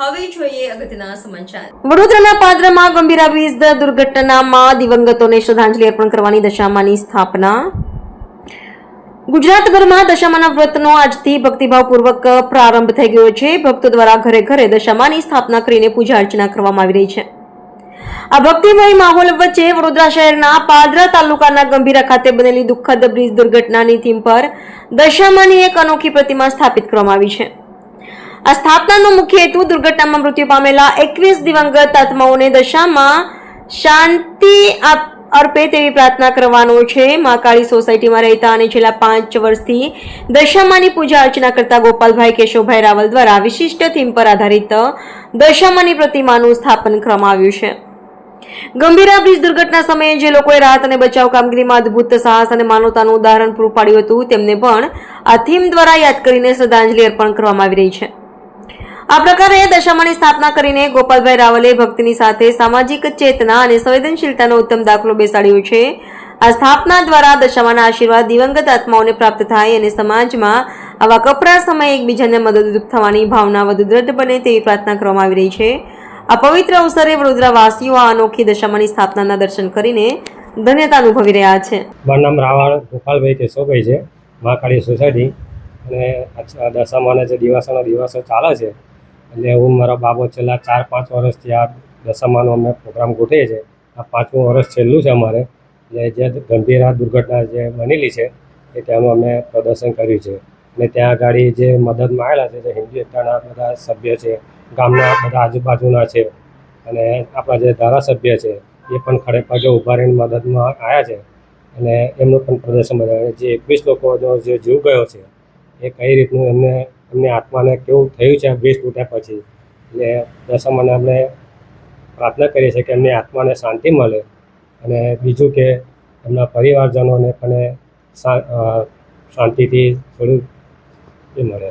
હવે જોઈએ વડોદરાના પાદરામાં ગંભીરા દુર્ઘટનામાં દિવંગતોને શ્રદ્ધાંજલિ અર્પણ કરવાની દશામાની સ્થાપના. ગુજરાતભરમાં દશામાના વ્રતનો આજથી ભક્તિભાવપૂર્વક પ્રારંભ થઈ ગયો છે. ભક્તો દ્વારા ઘરે ઘરે દશામાની સ્થાપના કરીને પૂજા અર્ચના કરવામાં આવી રહી છે. આ ભક્તિમય માહોલ વચ્ચે વડોદરા શહેરના પાદરા તાલુકાના ગંભીરા ખાતે બનેલી દુઃખદ બ્રિજ દુર્ઘટનાની થીમ પર દશામાની એક અનોખી પ્રતિમા સ્થાપિત કરવામાં આવી છે. આ સ્થાપનાનો મુખ્ય હેતુ દુર્ઘટનામાં મૃત્યુ પામેલા એકવીસ દિવંગત આત્માઓને દશામાં શાંતિ અર્પે તેવી પ્રાર્થના કરવાનો છે. મા કાળી સોસાયટીમાં રહેતા અને છેલ્લા પાંચ વર્ષથી દશામાની પૂજા અર્ચના કરતા ગોપાલભાઈ કેશવભાઈ રાવલ દ્વારા વિશિષ્ટ થીમ પર આધારિત દશામાની પ્રતિમાનું સ્થાપન કરવામાં આવ્યું છે. ગંભીરા બ્રિજ દુર્ઘટના સમયે જે લોકોએ રાહત અને બચાવ કામગીરીમાં અદ્ભુત સાહસ અને માનવતાનું ઉદાહરણ પૂરું પાડ્યું હતું, તેમને પણ આ થીમ દ્વારા યાદ કરીને શ્રદ્ધાંજલિ અર્પણ કરવામાં આવી રહી છે. આ પ્રકારે દશામાની સ્થાપના કરીને ગોપાલભાઈ રાવલે ભક્તિની સાથે સામાજિક ચેતના અને સંવેદનશીલતાનો ઉત્તમ દાખલો બેસાડ્યો છે. આ સ્થાપના દ્વારા દશામાના આશીર્વાદ દિવંગત આત્માઓને પ્રાપ્ત થાય અને સમાજમાં આવા કપરા સમયે એકબીજાને મદદરૂપ થવાની ભાવના વધુ દ્રઢ બને તેવી પ્રાર્થના કરવામાં આવી રહી છે. આ પવિત્ર અવસરે વડોદરાવાસીઓ આ અનોખી દશામાની સ્થાપનાના દર્શન કરીને ધન્યતા અનુભવી રહ્યા છે. મારું નામ રાવણ, ગોપાલભાઈ કેશવભાઈ છે. મહાકાળી સોસાયટી. અને દશામાના જે દિવાસાના દિવસો ચાલે છે, એટલે હું મારા બાબો છેલ્લા ચાર પાંચ વર્ષથી આ દશામાનો અમે પ્રોગ્રામ ગોઠવીએ છીએ. આ પાંચમું વર્ષ છેલ્લું છે અમારે. એટલે જે ગંભીર આ દુર્ઘટના જે બનેલી છે, એ ત્યાંનું અમે પ્રદર્શન કર્યું છે. અને ત્યાં આગળ જે મદદમાં આવેલા છે, જે હિન્દુ એકતાના બધા સભ્ય છે ગામના બધા આજુબાજુના છે અને આપણા જે ધારાસભ્ય છે, એ પણ ખડે પગે ઊભા રહીને મદદમાં આવ્યા છે અને એમનું પણ પ્રદર્શન બતાવ્યું જે એકવીસ લોકોનો જે જીવ ગયો છે, એ કઈ રીતનું એમને, એમની આત્માને કેવું થયું છે બ્રિજ તૂટ્યા પછી? એટલે દશામાને આપણે પ્રાર્થના કરીએ છીએ કે એમની આત્માને શાંતિ મળે અને બીજું કે એમના પરિવારજનોને પણ શાંતિથી થોડું એ મળે.